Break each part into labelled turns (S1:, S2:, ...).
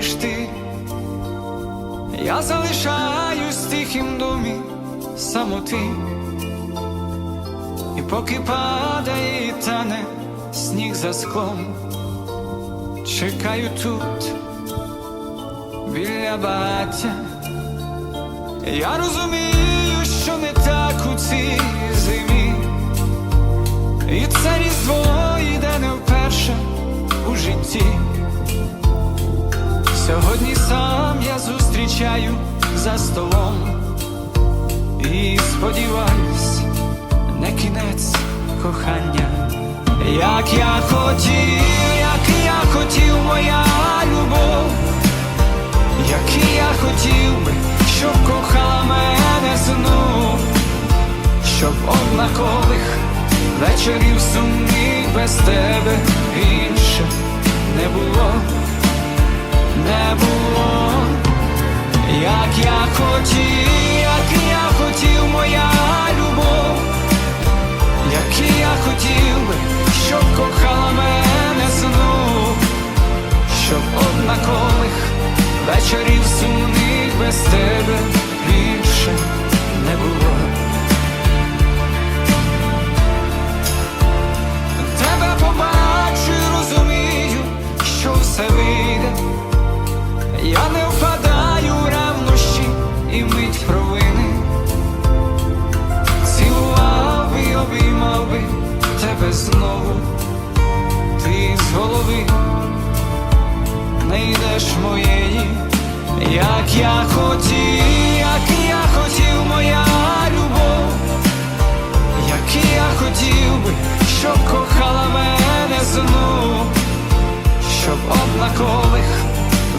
S1: ніж ти, я залишаюсь в тихім домі самоти, і поки падає і тане сніг за склом, чекаю тут біля батя, я розумію, що не так у цій. Сьогодні сам я зустрічаю за столом. І сподіваюсь, не кінець кохання, як я хотів, як я хотів, моя любов, як я хотів би, щоб кохала мене знов, щоб однакових вечорів сумних без тебе більше не було не було, як я хотів, як я хотів, моя моєї, як я хотів, як я хотів, моя любов, як я хотів би, щоб кохала мене знов, щоб однакових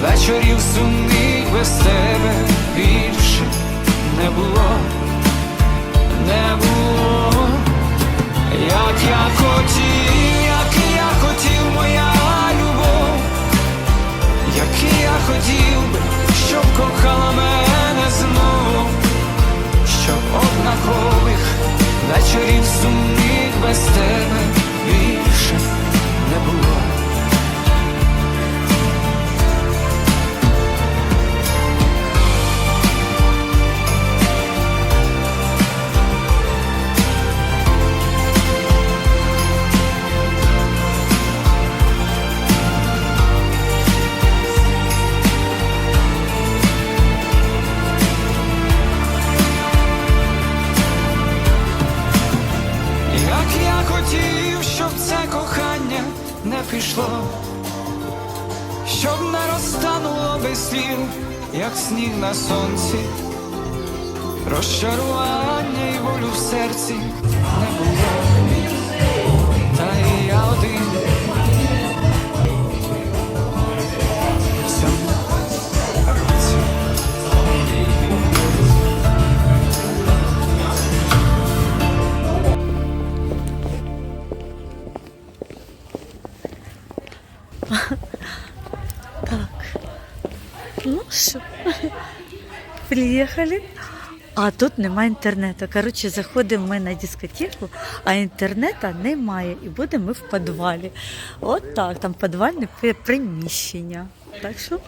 S1: вечорів сумних без тебе більше не було, не було, як я хотів, вечорів сумних без тебе пішло, щоб не розтануло без слів, як сніг на сонці, розчарування і болю в серці не було,
S2: Ну що, приїхали. А тут немає інтернету. Коротше, заходимо ми на дискотеку, а інтернету немає. І будемо ми в підвалі. От так, там підвальне приміщення. Так що